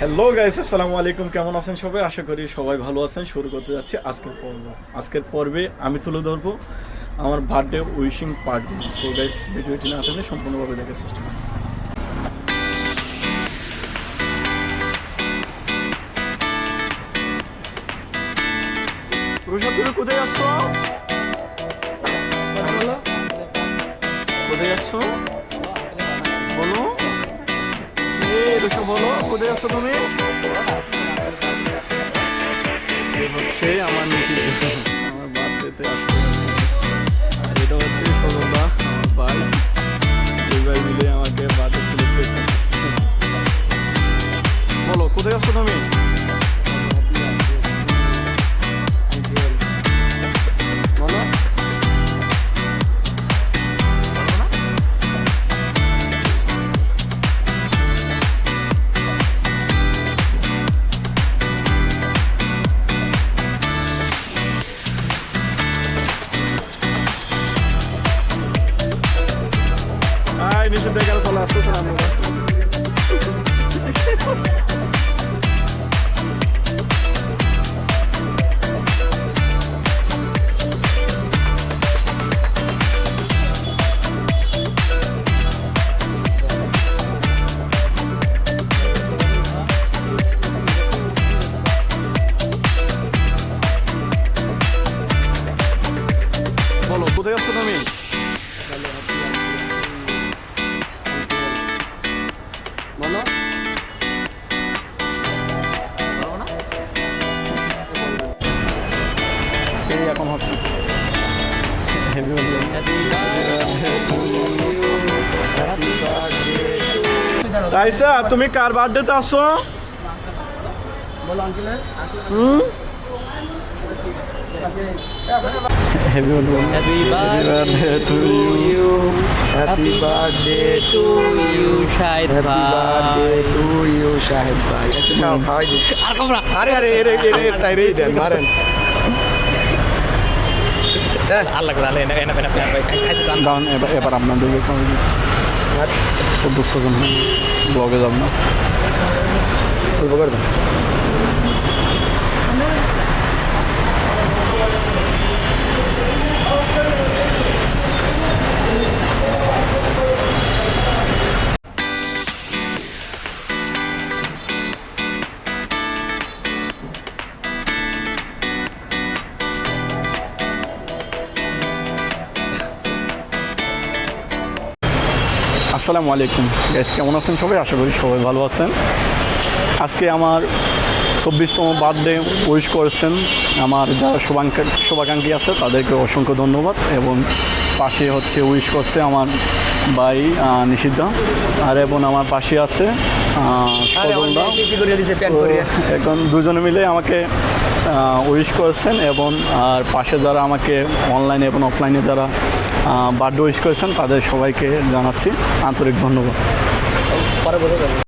Hello guys আসসালামু আলাইকুম। কেমন আছেন সবাই? আশা করি সবাই ভালো আছেন। শুরু করতে যাচ্ছি আজকের পর্ব। আজকের পর্বে আমি তুলে ধরবো আমার birthday wishing party so guys ভিডিওটি না থাকলে সম্পূর্ণভাবে দেখার চেষ্টা করুন তুমি কোথায় যাচ্ছ? কোথায় যাচ্ছ? বলো। বলো কোথায় আছো তুমি? হচ্ছে আমার নিষিদ্ধ আমার বার্থডেতে আসছে। চলে আসতেছে না আমরা বলো কোথায় আছো তুমি এখন হচ্ছে. রাইসা তুমি কার বার্থডেতে আসো হুম Happy birthday to you. Happy birthday to you, আর কমরা। আরে আরে এরে এরে টাইরেই দেন মারেন আল্লাহ করে আল্লাহ, এনে- এনে- এনে- এনে- এনে- খাইতে চান? দান এবার এবার আপনাদেরকে খুব দুস্থ জন। ব্লগে যাব না অল্প করে আসসালামু আলাইকুম। গ্যাস কেমন আছেন সবাই? আশা করি সবাই ভালো আছেন। আজকে আমার চব্বিশতম বার্থডে উইশ করেছেন আমার যারা শুভাঙ্কা শুভাকাঙ্ক্ষী আছে তাদেরকে অসংখ্য ধন্যবাদ এবং পাশে হচ্ছে উইশ করছে আমার ভাই নিষিদ্ধা আর এবং আমার পাশে আছে সজলদা। এখন দুজনে মিলে আমাকে উইশ করেছেন এবং আর পাশে যারা আমাকে অনলাইনে এবং অফলাইনে যারা বার্থডে উইশ করেছেন তাদের সবাইকে জানাচ্ছি। আন্তরিক ধন্যবাদ।